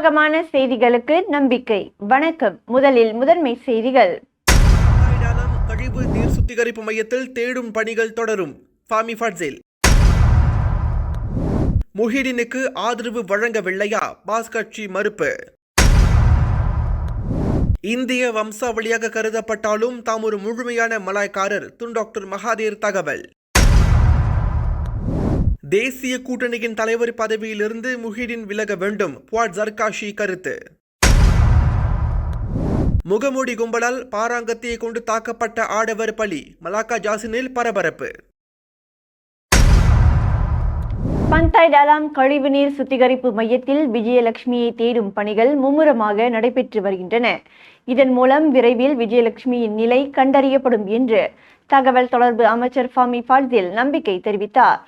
நம்பகமான செய்திகளுக்கு நம்பிக்கை. வணக்கம். முதலில் முதன்மை செய்திகள். கழிவு நீர் சுத்திகரிப்பு மையத்தில் தேடும் பணிகள் தொடரும். ஃபாமி ஃபட்ஸில். முஹிடினுக்கு ஆதரவு வழங்கவில்லையா? பாஸ் கட்சி மறுப்பு. இந்திய வம்சாவளியாக கருதப்பட்டாலும் தாம் ஒரு முழுமையான மலாய்க்காரர். துன் டாக்டர் மகாதேர் தகவல். தேசிய கூட்டணியின் தலைவர் பதவியிலிருந்து முஹிடின் விலக வேண்டும் புவாட் ஜர்காஷி கருத்து. முகமூடி கும்பலால் பாராங்கத்தியை கொண்டு தாக்கப்பட்ட ஆடவர் பலி மலாக்கா ஜாசினில் பரபரப்பு. பந்தாய் டாலாம் கழிவுநீர் சுத்திகரிப்பு மையத்தில் விஜயலட்சுமியை தேடும் பணிகள் மும்முரமாக நடைபெற்று வருகின்றன. இதன் மூலம் விரைவில் விஜயலட்சுமியின் நிலை கண்டறியப்படும் என்று தகவல் தொடர்பு அமைச்சர் ஃபாமி ஃபால்தில் நம்பிக்கை தெரிவித்தார்.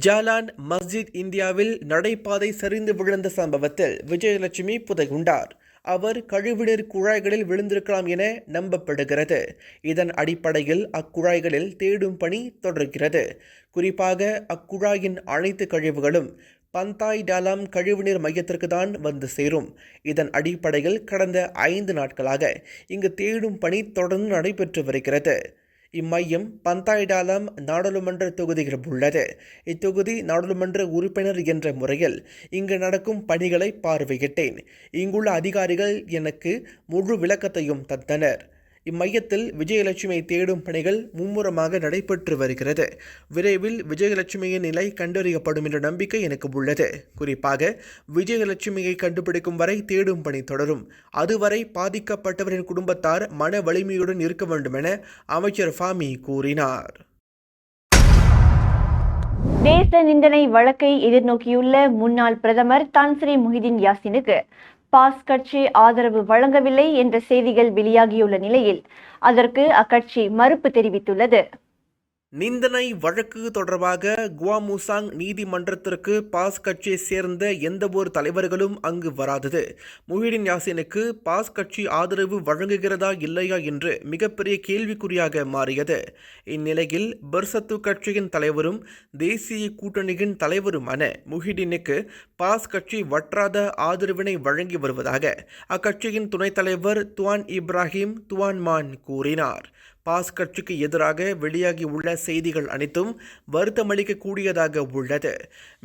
ஜாலான் மஸ்ஜித் இந்தியாவில் நடைபாதை சரிந்து விழுந்த சம்பவத்தில் விஜயலட்சுமி புதைகுண்டார். அவர் கழிவுநீர் குழாய்களில் விழுந்திருக்கலாம் என நம்பப்படுகிறது. இதன் அடிப்படையில் அக்குழாய்களில் தேடும் பணி தொடர்கிறது. குறிப்பாக அக்குழாயின் அனைத்து கழிவுகளும் பந்தாய் டாலாம் கழிவுநீர் மையத்திற்கு தான் வந்து சேரும். இதன் அடிப்படையில் கடந்த ஐந்து நாட்களாக இங்கு தேடும் பணி தொடர்ந்து நடைபெற்று வருகிறது. இம்மையம் பந்தாய்டாலம் நாடாளுமன்ற தொகுதியில் உள்ளது இத்தொகுதி நாடாளுமன்ற உறுப்பினர் என்ற முறையில் இங்கு நடக்கும் பணிகளை பார்வையிட்டேன். இங்குள்ள அதிகாரிகள் எனக்கு முழு விளக்கத்தையும் தந்தனர். இம்மையத்தில் விஜயலட்சுமியை தேடும் பணிகள் மும்முரமாக நடைபெற்று வருகிறது. விரைவில் விஜயலட்சுமியின் நிலை கண்டறியப்படும் என்ற நம்பிக்கை எனக்கு உள்ளது. குறிப்பாக விஜயலட்சுமியை கண்டுபிடிக்கும் வரை தேடும் பணி தொடரும். அதுவரை பாதிக்கப்பட்டவரின் குடும்பத்தார் மன வலிமையுடன் இருக்க வேண்டும் என அமைச்சர் ஃபாமி கூறினார். தேச நிந்தனை வழக்கை எதிர்நோக்கியுள்ள முன்னாள் பிரதமர் தான்சிரி முஹிதீன் யாசினுக்கு பாஸ் கட்சி ஆதரவு வழங்கவில்லை என்ற செய்திகள் வெளியாகியுள்ள நிலையில் அதற்கு அக்கட்சி மறுப்பு தெரிவித்துள்ளது. நிந்தனை வழக்கு தொடர்பாக குவாமுசாங் நீதிமன்றத்திற்கு பாஸ் கட்சியை சேர்ந்த எந்த ஒரு தலைவர்களும் அங்கு வராதது. முஹிடின் யாசினுக்கு பாஸ் கட்சி ஆதரவு வழங்குகிறதா இல்லையா என்று மிகப்பெரிய கேள்விக்குறியாக மாறியது. இந்நிலையில் பர்சத்து கட்சியின் தலைவரும் தேசிய கூட்டணியின் தலைவருமான முஹிடினுக்கு பாஸ் கட்சி வற்றாத ஆதரவினை வழங்கி வருவதாக அக்கட்சியின் துணைத் தலைவர் துவான் இப்ராஹிம் துவான் மான் கூறினார். பாஸ் கட்சிக்கு எதிராக வெளியாகி உள்ள செய்திகள் அனைத்தும் வருத்தமளிக்கக்கூடியதாக உள்ளது.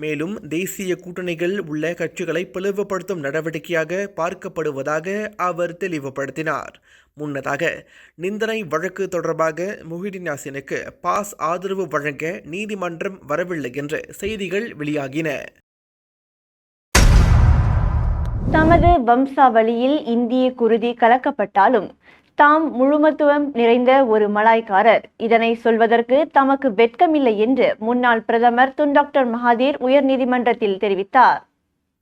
மேலும் தேசிய கூட்டணிகள் உள்ள கட்சிகளை பிளவுபடுத்தும் நடவடிக்கையாக பார்க்கப்படுவதாக அவர் தெளிவுபடுத்தினார். முன்னதாக நிந்தனை வழக்கு தொடர்பாக முஹிடின் யாசினுக்கு பாஸ் ஆதரவு வழங்க நீதிமன்றம் வரவில்லை என்று செய்திகள் வெளியாகின. தமது வம்சாவளியில் இந்திய குருதி கலக்கப்பட்டாலும் தாம் முழுமத்துவம் நிறைந்த ஒரு மலாய்க்காரர். இதனை சொல்வதற்கு தமக்கு வெட்கமில்லை என்று முன்னாள் பிரதமர் துன் டாக்டர் மகாதீர் உயர்நீதிமன்றத்தில் தெரிவித்தார்.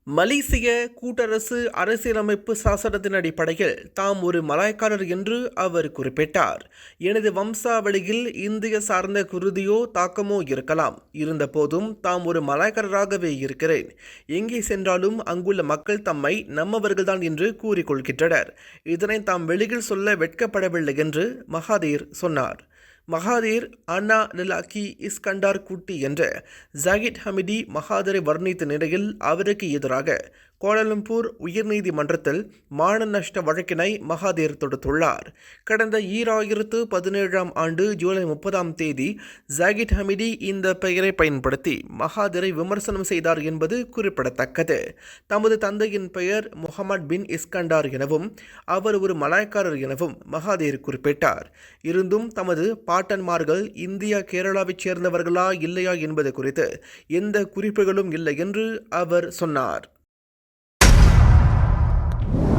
மலேசிய கூட்டரசு அரசியலமைப்பு சாசனத்தின் அடிப்படையில் தாம் ஒரு மலாய்க்காரர் என்று அவர் குறிப்பிட்டார். எனது வம்சாவளியில் இந்திய சார்ந்த குருதியோ தாக்கமோ இருக்கலாம். இருந்தபோதும் தாம் ஒரு மலாய்க்காரராகவே இருக்கிறேன். எங்கே சென்றாலும் அங்குள்ள மக்கள் தம்மை நம்மவர்கள்தான் என்று கூறிக்கொள்கின்றனர். இதனை தாம் வெளியில் சொல்ல வெட்கப்படவில்லை என்று மகாதீர் சொன்னார். மகாதீர் அண்ணா நிலாக்கி இஸ்கண்டார் குட்டி என்ற ஜாகித் ஹமிதி மகாதரை வர்ணித்த நிலையில் அவருக்கு எதிராக கோலாலம்பூர் உயர்நீதிமன்றத்தில் மான நஷ்ட வழக்கினை மகாதேர் தொடுத்துள்ளார். கடந்த ஈராயிரத்து பதினேழாம் ஆண்டு ஜூலை முப்பதாம் தேதி ஜாகிட் ஹமிடி இந்த பெயரை பயன்படுத்தி மகாதேரை விமர்சனம் செய்தார் என்பது குறிப்பிடத்தக்கது. தமது தந்தையின் பெயர் முகமது பின் இஸ்கண்டார் எனவும் அவர் ஒரு மலாய்க்காரர் எனவும் மகாதேர் குறிப்பிட்டார். இருந்தும் தமது பாட்டன்மார்கள் இந்தியா கேரளாவைச் சேர்ந்தவர்களா இல்லையா என்பது குறித்து எந்த குறிப்புகளும் இல்லை என்று அவர் சொன்னார்.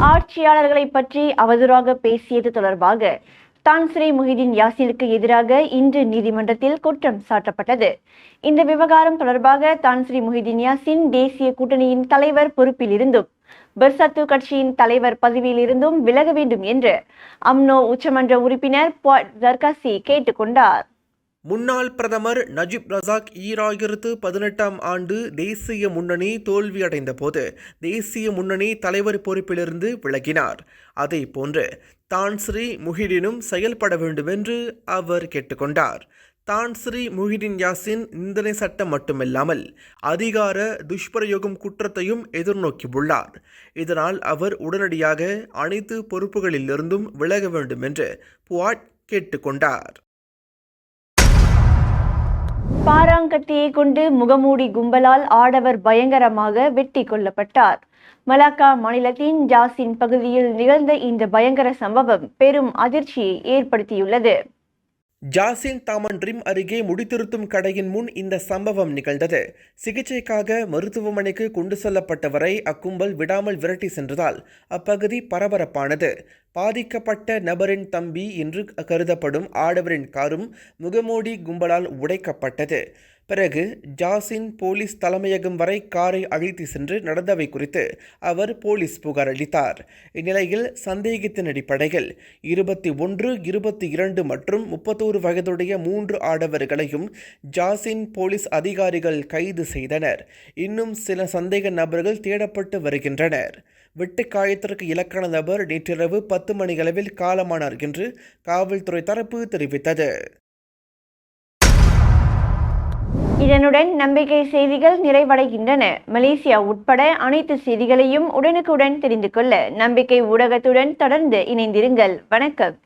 ஆட்சியாளர்களை பற்றி அவதூறாக பேசியது தொடர்பாக தான்ஸ்ரீ முஹிதீன் யாசினுக்கு எதிராக இன்று நீதிமன்றத்தில் குற்றம் சாட்டப்பட்டது. இந்த விவகாரம் தொடர்பாக தான்ஸ்ரீ முஹிதீன் யாசின் தேசிய கூட்டணியின் தலைவர் பொறுப்பில் இருந்தும் பெர்சத்து கட்சியின் தலைவர் பதவியில் இருந்தும் விலக வேண்டும் என்று அம்னோ உச்சமன்ற உறுப்பினர் தர்காசி கேட்டுக்கொண்டார். முன்னாள் பிரதமர் நஜிப் ரசாக் ஈராயிரத்து பதினெட்டாம் ஆண்டு தேசிய முன்னணி தோல்வியடைந்த போது தேசிய முன்னணி தலைவர் பொறுப்பிலிருந்து விலகினார். அதே போன்று தான் ஸ்ரீ முஹிடினும் செயல்பட வேண்டுமென்று அவர் கேட்டுக்கொண்டார். தான் ஸ்ரீ முஹிடின் யாசின் நிந்தனை சட்டம் மட்டுமில்லாமல் அதிகார துஷ்பிரயோகம் குற்றத்தையும் எதிர்நோக்கியுள்ளார். இதனால் அவர் உடனடியாக அனைத்து பொறுப்புகளிலிருந்தும் விலக வேண்டும் என்று புவாட் கேட்டுக்கொண்டார். பாராங்கத்தியை கொண்டு முகமூடி கும்பலால் ஆடவர் பயங்கரமாக வெட்டி கொல்லப்பட்டார். மலாக்கா மாநிலத்தின் ஜாசின் பகுதியில் நிகழ்ந்த இந்த பயங்கர சம்பவம் பெரும் அதிர்ச்சியை ஏற்படுத்தியுள்ளது. ஜாசின் தாமன் ரிம் அருகே முடித்திருத்தும் கடையின் முன் இந்த சம்பவம் நிகழ்ந்தது. சிகிச்சைக்காக மருத்துவமனைக்கு கொண்டு செல்லப்பட்டவரை அக்கும்பல் விடாமல் விரட்டி சென்றதால் அப்பகுதி பரபரப்பானது. பாதிக்கப்பட்ட நபரின் தம்பி என்று கருதப்படும் ஆடவரின் காரும் முகமூடி கும்பலால் உடைக்கப்பட்டது. பிறகு ஜாசின் போலீஸ் தலைமையகம் வரை காரை அழைத்து சென்று நடந்தவை குறித்து அவர் போலீஸ் புகார் அளித்தார். இந்நிலையில் சந்தேகத்தின் அடிப்படையில் இருபத்தி ஒன்று இருபத்தி இரண்டு மற்றும் முப்பத்தோரு வயதுடைய மூன்று ஆடவர்களையும் ஜாசின் போலீஸ் அதிகாரிகள் கைது செய்தனர். இன்னும் சில சந்தேக நபர்கள் தேடப்பட்டு வருகின்றனர். வெட்டு காயத்திற்கு இலக்கான நபர் நேற்றிரவு பத்து மணியளவில் காலமானார் என்று காவல்துறை தரப்பு தெரிவித்தது. இதனுடன் நம்பிக்கை செய்திகள் நிறைவடைகின்றன. மலேசியா உட்பட அனைத்து செய்திகளையும் உடனுக்குடன் தெரிந்து கொள்ள நம்பிக்கை ஊடகத்துடன் தொடர்ந்து இணைந்திருங்கள். வணக்கம்.